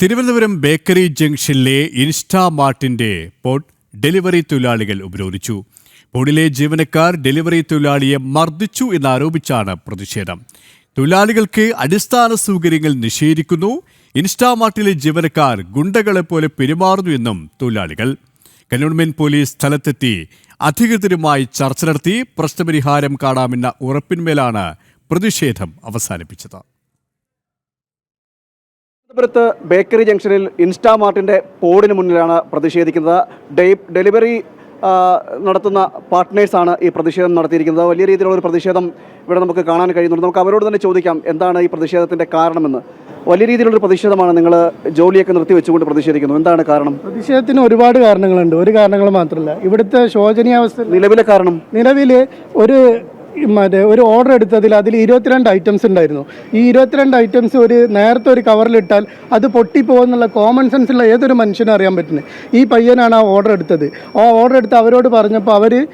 Thiruvananthapuram bakery ജംഗ്ഷനിലെ ഇൻസ്റ്റാമാർട്ടിന്റെ pot delivery തൊഴിലാളികൾ ഉപരോധിച്ചു. പോഡിലെ ജീവനക്കാർ ഡെലിവറി തൊഴിലാളിയെ മർദ്ദിച്ചു എന്നാരോപിച്ചാണ് പ്രതിഷേധം. തൊഴിലാളികൾക്ക് അടിസ്ഥാന സൗകര്യങ്ങൾ നിഷേധിക്കുന്നു. ഇൻസ്റ്റാമാർട്ടിലെ ജീവനക്കാർ ഗുണ്ടകളെ പോലെ പെരുമാറുന്നു എന്നും തൊഴിലാളികൾ. കന്റോൺമെന്റ് പോലീസ് സ്ഥലത്തെത്തി അധികൃതരുമായി ചർച്ച നടത്തി പ്രശ്നപരിഹാരം കാണാമെന്ന ഉറപ്പിന്മേലാണ് പ്രതിഷേധം അവസാനിപ്പിച്ചത്. തിരുവനന്തപുരത്ത് ബേക്കറി ജംഗ്ഷനിൽ ഇൻസ്റ്റാമാർട്ടിന്റെ പോഡിന് മുന്നിലാണ് പ്രതിഷേധിക്കുന്നത്. ഡേ ഡെലിവറി നടത്തുന്ന പാർട്ട്നേഴ്സാണ് ഈ പ്രതിഷേധം നടത്തിയിരിക്കുന്നത്. വലിയ രീതിയിലുള്ള ഒരു പ്രതിഷേധം ഇവിടെ നമുക്ക് കാണാൻ കഴിയുന്നുണ്ട്. നമുക്ക് അവരോട് തന്നെ ചോദിക്കാം എന്താണ് ഈ പ്രതിഷേധത്തിന്റെ കാരണമെന്ന്? വലിയ രീതിയിലുള്ള പ്രതിഷേധമാണ് നിങ്ങൾ ജോലിയൊക്കെ നിർത്തി വെച്ചുകൊണ്ട് പ്രതിഷേധിക്കുന്നു എന്താണ് കാരണം? പ്രതിഷേധത്തിന് ഒരുപാട് കാരണങ്ങളുണ്ട്. ഒരു കാരണങ്ങൾ മാത്രമല്ല ഇവിടുത്തെ ശോചനീയാവസ്ഥ നിലവിലെ കാരണം? നിലവിൽ ഒരു മറ്റേ ഒരു ഓർഡർ എടുത്തതിൽ അതിൽ ഇരുപത്തിരണ്ട് ഐറ്റംസ് ഉണ്ടായിരുന്നു. ഈ ഇരുപത്തിരണ്ട് ഐറ്റംസ് ഒരു നേരത്തെ ഒരു കവറിലിട്ടാൽ അത് പൊട്ടിപ്പോകുന്നുള്ള കോമൺ സെൻസുള്ള ഏതൊരു മനുഷ്യനും അറിയാൻ പറ്റുന്നത്. ഈ പയ്യനാണ് ആ ഓർഡർ എടുത്തത്. ആ ഓർഡർ എടുത്ത് അവരോട് പറഞ്ഞപ്പോൾ അവർ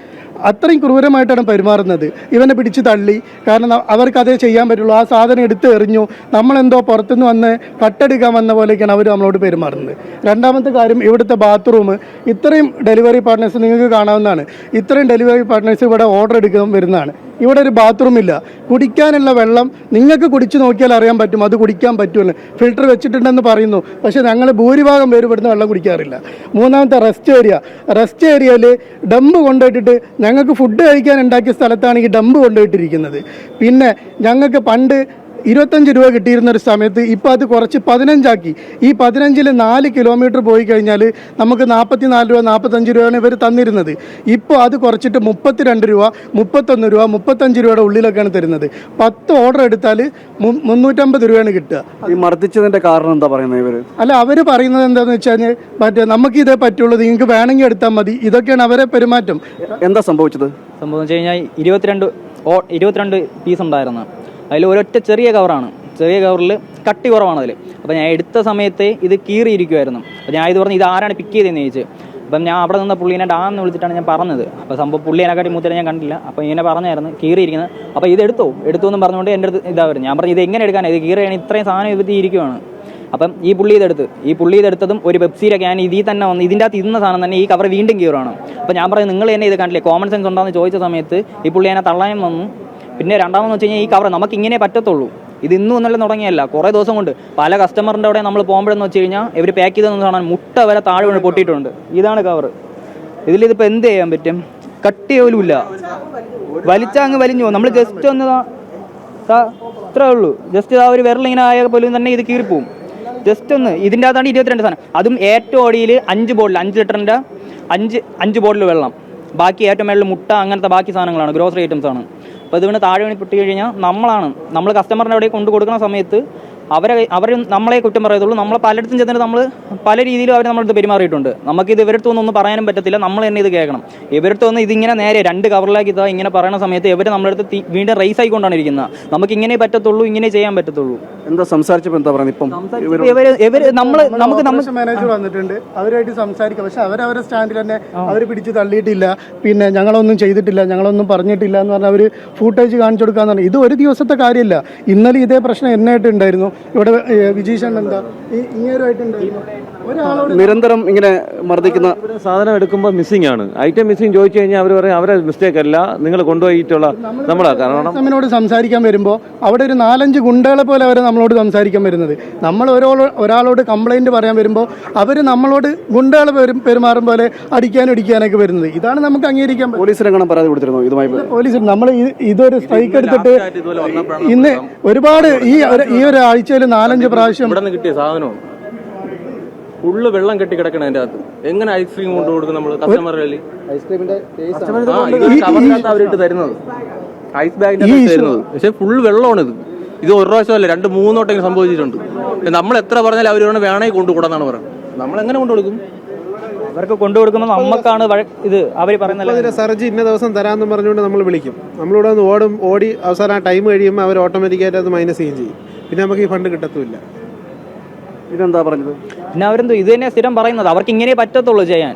അത്രയും ക്രൂരമായിട്ടാണ് പെരുമാറുന്നത്. ഇവനെ പിടിച്ച് തള്ളി. കാരണം അവർക്ക് അതേ ചെയ്യാൻ പറ്റുള്ളൂ. ആ സാധനം എടുത്ത് എറിഞ്ഞു. നമ്മളെന്തോ പുറത്തുനിന്ന് വന്ന് കട്ടെടുക്കാൻ വന്ന പോലെയൊക്കെയാണ് അവർ നമ്മളോട് പെരുമാറുന്നത്. രണ്ടാമത്തെ കാര്യം ഇവിടുത്തെ ബാത്റൂം ഇത്രയും ഡെലിവറി പാർട്ട്നേഴ്സ് നിങ്ങൾക്ക് കാണാവുന്നതാണ്. ഇത്രയും ഡെലിവറി പാർട്ട്നേഴ്സ് ഇവിടെ ഓർഡർ എടുക്കാൻ വരുന്നതാണ്. ഇവിടെ ഒരു ബാത്റൂം ഇല്ല. കുടിക്കാനുള്ള വെള്ളം നിങ്ങൾക്ക് കുടിച്ചു നോക്കിയാൽ അറിയാൻ പറ്റും. അത് കുടിക്കാൻ പറ്റുമെന്ന്. ഫിൽട്ടർ വെച്ചിട്ടുണ്ടെന്ന് പറയുന്നു. പക്ഷേ ഞങ്ങൾ ഭൂരിഭാഗം പേര് ഇവിടുന്ന് വെള്ളം കുടിക്കാറില്ല. മൂന്നാമത്തെ റെസ്റ്റ് ഏരിയ റെസ്റ്റ് ഏരിയയിൽ ഡമ്പ് കൊണ്ടുപോയിട്ടിട്ട് ഞങ്ങൾക്ക് ഫുഡ് കഴിക്കാൻ ഉണ്ടാക്കിയ സ്ഥലത്താണ് ഈ ഡമ്പ് കൊണ്ടുപോയിട്ടിരിക്കുന്നത്. പിന്നെ ഞങ്ങൾക്ക് പണ്ട് ഇരുപത്തഞ്ച് രൂപ കിട്ടിയിരുന്ന ഒരു സമയത്ത് ഇപ്പോൾ അത് കുറച്ച് പതിനഞ്ചാക്കി. ഈ പതിനഞ്ചിൽ നാല് കിലോമീറ്റർ പോയി കഴിഞ്ഞാൽ നമുക്ക് നാൽപ്പത്തി നാല് രൂപ നാൽപ്പത്തഞ്ച് രൂപയാണ് ഇവർ തന്നിരുന്നത്. ഇപ്പോൾ അത് കുറച്ചിട്ട് മുപ്പത്തിരണ്ട് രൂപ മുപ്പത്തൊന്ന് രൂപ മുപ്പത്തഞ്ച് രൂപയുടെ ഉള്ളിലൊക്കെയാണ് തരുന്നത്. പത്ത് ഓർഡർ എടുത്താൽ മുന്നൂറ്റമ്പത് രൂപയാണ് കിട്ടുക. ഈ മർദ്ദിച്ചതിന്റെ കാരണം എന്താ പറയുന്നത് ഇവർ അല്ല അവർ പറയുന്നത് എന്താണെന്ന് വെച്ച് കഴിഞ്ഞാൽ മറ്റേ നമുക്ക് ഇതേ പറ്റുള്ളൂ നിങ്ങൾക്ക് വേണമെങ്കിൽ എടുത്താൽ മതി. ഇതൊക്കെയാണ് അവരെ പെരുമാറ്റം. എന്താ സംഭവിച്ചത്? സംഭവം വെച്ച് കഴിഞ്ഞാൽ ഇരുപത്തിരണ്ട് ഓ ഇരുപത്തിരണ്ട് പീസ് ഉണ്ടായിരുന്നു. അതിൽ ഒരൊറ്റ ചെറിയ കവറാണ്. ചെറിയ കവറിൽ കട്ടി കുറവാണ് അതിൽ അപ്പോൾ ഞാൻ എടുത്ത സമയത്ത് ഇത് കീറിയിരിക്കുമായിരുന്നു അപ്പോൾ ഞാൻ ഇത് പറഞ്ഞ് ഇത് ആരാണ് പിക്ക് ചെയ്തതെന്ന് ചോദിച്ചു. അപ്പം ഞാൻ അവിടെ നിന്ന പുള്ളീനെ ഡാന്ന് വിളിച്ചിട്ടാണ് ഞാൻ പറഞ്ഞത്. അപ്പോൾ സംഭവം പുള്ളി എന്നെക്കാട്ടി മൂത്തരെ ഞാൻ കണ്ടില്ല അപ്പോൾ ഇങ്ങനെ പറഞ്ഞായിരുന്നു കീറിയിരിക്കുന്നത്. അപ്പോൾ ഇത് എടുത്തോ? എടുത്തു എന്ന് പറഞ്ഞുകൊണ്ട് എന്റെ അടുത്ത് ഇതായിരുന്നു ഞാൻ പറഞ്ഞു ഇത് എങ്ങനെ എടുക്കാനാണ് ഇത് കീറിയാണ് ഇത്രയും സാധനം ഇത് ഇരിക്കുവാണ്. അപ്പം ഈ പുള്ളി ഇതെടുത്ത് ഈ പുള്ളി ഇതെടുത്തതും ഒരു പെപ്സിയുടെ ക്യാൻ ഇതിൽ തന്നെ വന്ന് ഇതിന്റെ അകത്ത് ഇരുന്ന സാധനം തന്നെ ഈ കവർ വീണ്ടും കീറാണ് അപ്പോൾ ഞാൻ പറഞ്ഞു നിങ്ങൾ എന്നെ ഇത് കണ്ടില്ലേ? കോമൺ സെൻസ് ഉണ്ടോയെന്ന് ചോദിച്ച സമയത്ത് ഈ പുള്ളി എന്നെ തള്ളാൻ വന്നു. പിന്നെ രണ്ടാമെന്ന് വെച്ച് കഴിഞ്ഞാൽ ഈ കവർ നമുക്ക് ഇങ്ങനെ പറ്റത്തുള്ളൂ. ഇത് ഇന്നും ഒന്നല്ല തുടങ്ങിയല്ല. കുറേ ദിവസം കൊണ്ട് പല കസ്റ്റമറിന്റെ അവിടെ നമ്മൾ പോകുമ്പോഴെന്ന് വെച്ച് കഴിഞ്ഞാൽ ഇവർ പാക്ക് ചെയ്തെന്ന് കാണാൻ മുട്ട വരെ താഴെ വീണ് പൊട്ടിയിട്ടുണ്ട്. ഇതാണ് കവർ ഇതിലിതിപ്പോൾ എന്ത് ചെയ്യാൻ പറ്റും? കട്ട് പോലും ഇല്ല. വലിച്ചാൽ അങ്ങ് വലിഞ്ഞു നമ്മൾ ജസ്റ്റ് ഒന്ന് ഇത്രേ ഉള്ളൂ. ജസ്റ്റ് ആ ഒരു വിരലിങ്ങനെ ആയ പോലും തന്നെ ഇത് കീറിപ്പോവും. ജസ്റ്റ് ഒന്ന് ഇതിന്റെ അകത്താണ് ഇരുപത്തിരണ്ട് സാധനം. അതും ഏറ്റവും അടിയിൽ അഞ്ച് ബോട്ടിൽ അഞ്ച് ലിറ്ററിന്റെ അഞ്ച് അഞ്ച് ബോട്ടിൽ വെള്ളം. ബാക്കി ഏറ്റവും മേളിൽ മുട്ട അങ്ങനത്തെ ബാക്കി സാധനങ്ങളാണ്. ഗ്രോസറി ഐറ്റംസ് ആണ്. അപ്പോൾ ഇത് വീണ് താഴെ വീണ് പൊട്ടി കഴിഞ്ഞാൽ നമ്മളാണ്. നമ്മൾ കസ്റ്റമറിന്റെ അവിടെ കൊണ്ട് കൊടുക്കുന്ന സമയത്ത് അവരെ അവരും നമ്മളെ കുറ്റം പറയത്തുള്ളൂ. നമ്മൾ പലയിടത്തും ചെന്നിട്ട് നമ്മൾ പല രീതിയിലും അവർ നമ്മളടുത്ത് പെരുമാറിയിട്ടുണ്ട്. നമുക്കിത് ഇവരടുത്ത് ഒന്നും പറയാനും പറ്റത്തില്ല. നമ്മൾ തന്നെ ഇത് കേൾക്കണം. ഇവരടുത്ത് വന്ന് ഇതിങ്ങനെ നേരെ രണ്ട് കവറിലാക്കി ഇതാ ഇങ്ങനെ പറയുന്ന സമയത്ത് ഇവർ നമ്മളടുത്ത് വീണ്ടും റൈസ് ആയിക്കൊണ്ടാണ് ഇരിക്കുന്നത്. നമുക്ക് ഇങ്ങനെ പറ്റത്തുള്ളൂ ഇങ്ങനെ ചെയ്യാൻ പറ്റത്തുള്ളൂ. എന്താ സംസാരിച്ചപ്പോൾ എന്താ പറയുന്നത് ഇപ്പം? ഇവർ നമ്മൾ നമുക്ക് മാനേജർ വന്നിട്ടുണ്ട്. അവരായിട്ട് സംസാരിക്കാം. പക്ഷെ അവരവരെ സ്റ്റാൻഡിൽ തന്നെ അവർ പിടിച്ച് തള്ളിയിട്ടില്ല. പിന്നെ ഞങ്ങളൊന്നും ചെയ്തിട്ടില്ല ഞങ്ങളൊന്നും പറഞ്ഞിട്ടില്ല എന്ന് പറഞ്ഞാൽ അവർ ഫൂട്ടേജ് കാണിച്ചു കൊടുക്കാന്ന് പറഞ്ഞു. ഇത് ഒരു ദിവസത്തെ കാര്യമില്ല. ഇന്നലെ ഇതേ പ്രശ്നം എന്നായിട്ട് ഉണ്ടായിരുന്നു. ഇവിടെ വിജീഷ് എന്താ? ഈ ഇങ്ങേരുമായിട്ടുണ്ടായിരുന്നു നിരന്തരം ഇങ്ങനെ മർദ്ദിക്കുന്ന സാധനം എടുക്കുമ്പോൾ മിസ്സിംഗ് ആണ്. ഐറ്റം മിസ്സിംഗ് ചോദിച്ചു കഴിഞ്ഞാൽ അവർ പറയും അവരെ മിസ്റ്റേക്ക് അല്ല നിങ്ങൾ കൊണ്ടുപോയിട്ടുള്ള നമ്മളാ കാരണം കസ്റ്റമറിനോട് സംസാരിക്കാൻ വരുമ്പോൾ അവിടെ ഒരു നാലഞ്ച് ഗുണ്ടകളെ പോലെ അവർ നമ്മളോട് സംസാരിക്കാൻ വരുന്നത്. നമ്മൾ ഒരാളോ ഒരാളോട് കംപ്ലൈന്റ് പറയാൻ വരുമ്പോൾ അവർ നമ്മളോട് ഗുണ്ടകൾ പെരുമാറും പോലെ അടിക്കാനും അടിക്കാനൊക്കെ വരുന്നത്. ഇതാണ് നമുക്ക് അംഗീകരിക്കാൻ പോലീസ് രംഗം പരാതി കൊടുത്തിരുന്നു ഇതുമായി? പോലീസ് നമ്മൾ ഇതൊരു സ്ട്രൈക്ക് എടുത്തിട്ട് ഇന്ന് ഒരുപാട് ഈ ഒരു- ഈ ഒരു ആഴ്ചയിൽ നാലഞ്ച് പ്രാവശ്യം ഇവിടെ നിന്ന് കിട്ടിയ സാധനവും ഫുള്ള് വെള്ളം കെട്ടി കിടക്കണം അതിന്റെ അകത്ത്. എങ്ങനെ ഐസ്ക്രീം കൊണ്ട് കൊടുക്കും നമ്മൾ കസ്റ്റമറിൽ കവറിനകത്ത് അവരിട്ട് തരുന്നത്. ഐസ് ബാഗിന്റെ തരുന്നത്. പക്ഷെ ഫുൾ വെള്ളമാണ് ഇത്. ഇത് ഒരു പ്രാവശ്യമല്ല രണ്ട് മൂന്നോട്ടെങ്കിലും സംഭവിച്ചിട്ടുണ്ട്. നമ്മൾ എത്ര പറഞ്ഞാലും അവർ വേണമെങ്കിൽ കൊണ്ടുകൂടാന്നാണ് പറയുന്നത്. നമ്മൾ എങ്ങനെ കൊണ്ടു കൊടുക്കും? അവർക്ക് കൊണ്ടു കൊടുക്കുമ്പോൾ നമുക്കാണ് വഴ- ഇത് അവർ പറയുന്നത് സർജി ഇന്ന ദിവസം തരാമെന്ന് പറഞ്ഞുകൊണ്ട് നമ്മൾ വിളിക്കും. നമ്മളിവിടെ നിന്ന് ഓടും ഓടി അവസാനം ആ ടൈം കഴിയുമ്പോൾ അവർ ഓട്ടോമാറ്റിക്കായിട്ട് അത് മൈനസ് ചെയ്യും ചെയ്യും. പിന്നെ നമുക്ക് ഈ ഫണ്ട് കിട്ടത്തുമില്ല. ഇതെന്താ പറഞ്ഞത്? പിന്നെ അവരെന്തോ ഇത് തന്നെ സ്ഥിരം പറയുന്നത്. അവർക്ക് ഇങ്ങനെ പറ്റത്തുള്ളൂ ചെയ്യാൻ.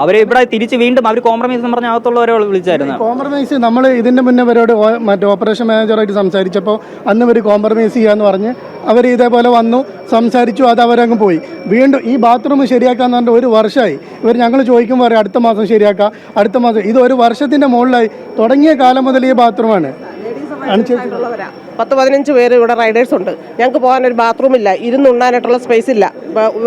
അവരെ ഇവിടെ തിരിച്ച് വീണ്ടും അവർ കോംപ്രമൈസ് എന്ന് പറഞ്ഞ അകത്തുള്ളവരെ വിളിച്ചായിരുന്നു. കോംപ്രമൈസ് നമ്മൾ ഇതിന്റെ മുന്നേ ഇവരോട് ഓ- മറ്റേ ഓപ്പറേഷൻ മാനേജറായിട്ട് സംസാരിച്ചപ്പോൾ അന്ന് ഇവർ കോംപ്രമൈസ് ചെയ്യാന്ന് പറഞ്ഞ് അവർ ഇതേപോലെ വന്നു സംസാരിച്ചു അത് അവരങ്ങ് പോയി. വീണ്ടും ഈ ബാത്റൂം ശരിയാക്കാന്ന് പറഞ്ഞിട്ട് ഒരു വർഷമായി ഇവർ ഞങ്ങൾ ചോദിക്കുമ്പോൾ പറയും അടുത്ത മാസം ശരിയാക്കാം അടുത്ത മാസം. ഇത് ഒരു വർഷത്തിന്റെ മുകളിലായി. തുടങ്ങിയ കാലം മുതൽ ഈ ബാത്റൂമാണ് ഉള്ളവരാ പത്ത് പതിനഞ്ച് പേര് ഇവിടെ റൈഡേഴ്സ് ഉണ്ട്. ഞങ്ങൾക്ക് പോകാൻ ഒരു ബാത്റൂം ഇല്ല. ഇരുന്നുണ്ണാനായിട്ടുള്ള സ്പേസ് ഇല്ല.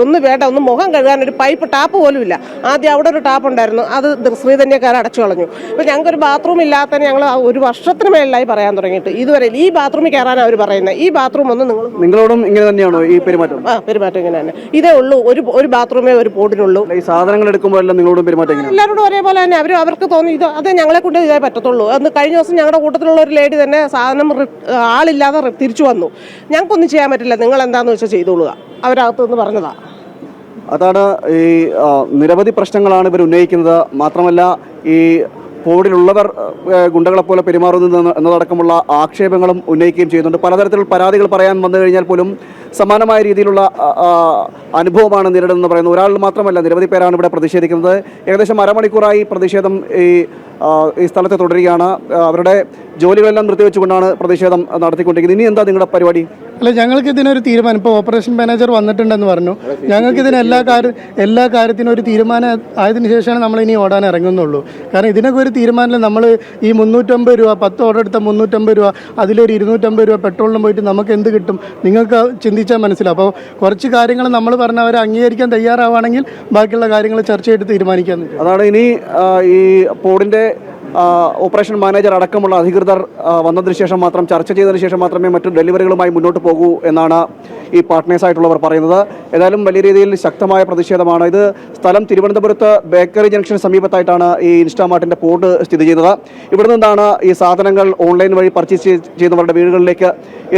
ഒന്ന് വേണ്ട ഒന്ന് മുഖം കഴുകാൻ ഒരു പൈപ്പ് ടാപ്പ് പോലും ഇല്ല. ആദ്യം അവിടെ ഒരു ടാപ്പ് ഉണ്ടായിരുന്നു. അത് ശ്രീധന്യക്കാർ അടച്ചു കളഞ്ഞു. അപ്പോൾ ഞങ്ങൾക്ക് ഒരു ബാത്റൂം ഇല്ലാത്തതിന് ഞങ്ങൾ ഒരു വർഷത്തിന് മേളിലായി പറയാൻ തുടങ്ങിയിട്ട്. ഇതുവരെ ഈ ബാത്റൂമിൽ കയറാനാണ് അവർ പറയുന്നത് ഈ ബാത്റൂം ഒന്ന് നിങ്ങൾ നിങ്ങളോടും ഇങ്ങനെ തന്നെയാണോ ഈ പെരുമാറ്റം? ആ പെരുമാറ്റം ഇങ്ങനെ തന്നെ. ഇതേ ഉള്ളൂ. ഒരു ഒരു ബാത്റൂമേ ഒരു പോർട്ടിനുള്ളൂ ഈ സാധനങ്ങൾ എടുക്കുമ്പോഴെല്ലാം നിങ്ങളോടും പെരുമാറ്റം എല്ലാവരോടും ഒരേപോലെ തന്നെ. അവർ അവർക്ക് തോന്നി ഇത് അത് ഞങ്ങളെ കൊണ്ട് ഇതേ പറ്റത്തുള്ളൂ. അന്ന് കഴിഞ്ഞ ദിവസം ഞങ്ങളുടെ കൂട്ടത്തിലുള്ള ഒരു ലേഡി തന്നെ സാധനം റി- ആളില്ലാതെ തിരിച്ചു വന്നു. ഞങ്ങൾക്കൊന്നും ചെയ്യാൻ പറ്റില്ല. നിങ്ങൾ എന്താന്ന് വെച്ചാൽ ചെയ്തോളുക. അവരകത്ത് നിന്ന് പറഞ്ഞതാ. അതാണ് ഈ നിരവധി പ്രശ്നങ്ങളാണ് ഇവർ ഉന്നയിക്കുന്നത്. മാത്രമല്ല ഈ ബോർഡിലുള്ളവർ ഗുണ്ടകളെപ്പോലെ ഗുണ്ടകളെ പോലെ പെരുമാറുന്നു എന്ന- എന്നതടക്കമുള്ള ആക്ഷേപങ്ങളും ഉന്നയിക്കുകയും ചെയ്യുന്നുണ്ട്. പലതരത്തിലുള്ള പരാതികൾ പറയാൻ വന്നു കഴിഞ്ഞാൽ പോലും സമാനമായ രീതിയിലുള്ള അനുഭവമാണ് നേരിടുന്നതെന്ന് പറയുന്നത് ഒരാൾ മാത്രമല്ല നിരവധി പേരാണ് ഇവിടെ പ്രതിഷേധിക്കുന്നത്. ഏകദേശം അരമണിക്കൂറായി പ്രതിഷേധം ഈ ഈ സ്ഥലത്ത് തുടരുകയാണ്. അവരുടെ ജോലികളെല്ലാം നിർത്തിവെച്ചുകൊണ്ടാണ് പ്രതിഷേധം നടത്തിക്കൊണ്ടിരിക്കുന്നത്. ഇനി എന്താ നിങ്ങളുടെ പരിപാടി? അല്ല ഞങ്ങൾക്ക് ഇതിനൊരു തീരുമാനം. ഇപ്പോൾ ഓപ്പറേഷൻ മാനേജർ വന്നിട്ടുണ്ടെന്ന് പറഞ്ഞു. ഞങ്ങൾക്ക് ഇതിന് എല്ലാ കാര്യ എല്ലാ കാര്യത്തിനും ഒരു തീരുമാനം ആയതിനു ശേഷമാണ് നമ്മൾ ഇനി ഓടാൻ ഇറങ്ങുന്നുള്ളൂ. കാരണം ഇതിനൊക്കെ ഒരു തീരുമാനം നമ്മൾ ഈ മുന്നൂറ്റമ്പത് രൂപ പത്ത് ഓർഡർ എടുത്ത മുന്നൂറ്റമ്പത് രൂപ അതിലൊരു ഇരുന്നൂറ്റമ്പത് രൂപ പെട്രോളിന് പോയിട്ട് നമുക്ക് എന്ത് കിട്ടും? നിങ്ങൾക്ക് ചിന്തിച്ചാൽ മനസ്സിലാവും. അപ്പോൾ കുറച്ച് കാര്യങ്ങൾ നമ്മൾ പറഞ്ഞ അംഗീകരിക്കാൻ തയ്യാറാവുകയാണെങ്കിൽ ബാക്കിയുള്ള കാര്യങ്ങൾ ചർച്ച ചെയ്ത് തീരുമാനിക്കാൻ അതാണ് ഇനി ഈ ആ, ഓപ്പറേഷൻ മാനേജർ അടക്കമുള്ള അധികൃതർ വന്നതിന് ശേഷം മാത്രം ചർച്ച ചെയ്തതിന് ശേഷം മാത്രമേ മറ്റു ഡെലിവറികളുമായി മുന്നോട്ട് പോകൂ എന്നാണ് ഈ പാർട്ട്നേഴ്സായിട്ടുള്ളവർ പറയുന്നത്. ഏതായാലും വലിയ രീതിയിൽ ശക്തമായ പ്രതിഷേധമാണ് ഇത്. സ്ഥലം തിരുവനന്തപുരത്ത് ബേക്കറി ജംഗ്ഷൻ സമീപത്തായിട്ടാണ് ഈ ഇൻസ്റ്റാമാർട്ടിന്റെ പോർട്ട് സ്ഥിതി ചെയ്യുന്നത്. ഇവിടെ നിന്നാണ് ഈ സാധനങ്ങൾ ഓൺലൈൻ വഴി പർച്ചേസ് ചെയ്യുന്നവരുടെ വീടുകളിലേക്ക്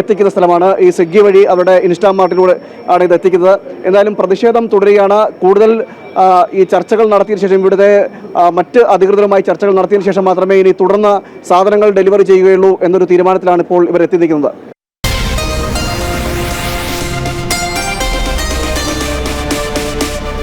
എത്തിക്കുന്ന സ്ഥലമാണ്. ഈ സ്വിഗ്ഗി വഴി അവരുടെ ഇൻസ്റ്റാമാർട്ടിലൂടെ ആണ് ഇത് എത്തിക്കുന്നത്. എന്തായാലും പ്രതിഷേധം തുടരുകയാണ്. കൂടുതൽ ഈ ചർച്ചകൾ നടത്തിയതിനു ശേഷം ഇവിടുത്തെ മറ്റ് അധികൃതരുമായി ചർച്ചകൾ നടത്തിയതിനു ശേഷം മാത്രമേ ഇനി തുടർന്ന് സാധനങ്ങൾ ഡെലിവറി ചെയ്യുകയുള്ളൂ എന്നൊരു തീരുമാനത്തിലാണ് ഇപ്പോൾ ഇവർ എത്തി നിൽക്കുന്നത്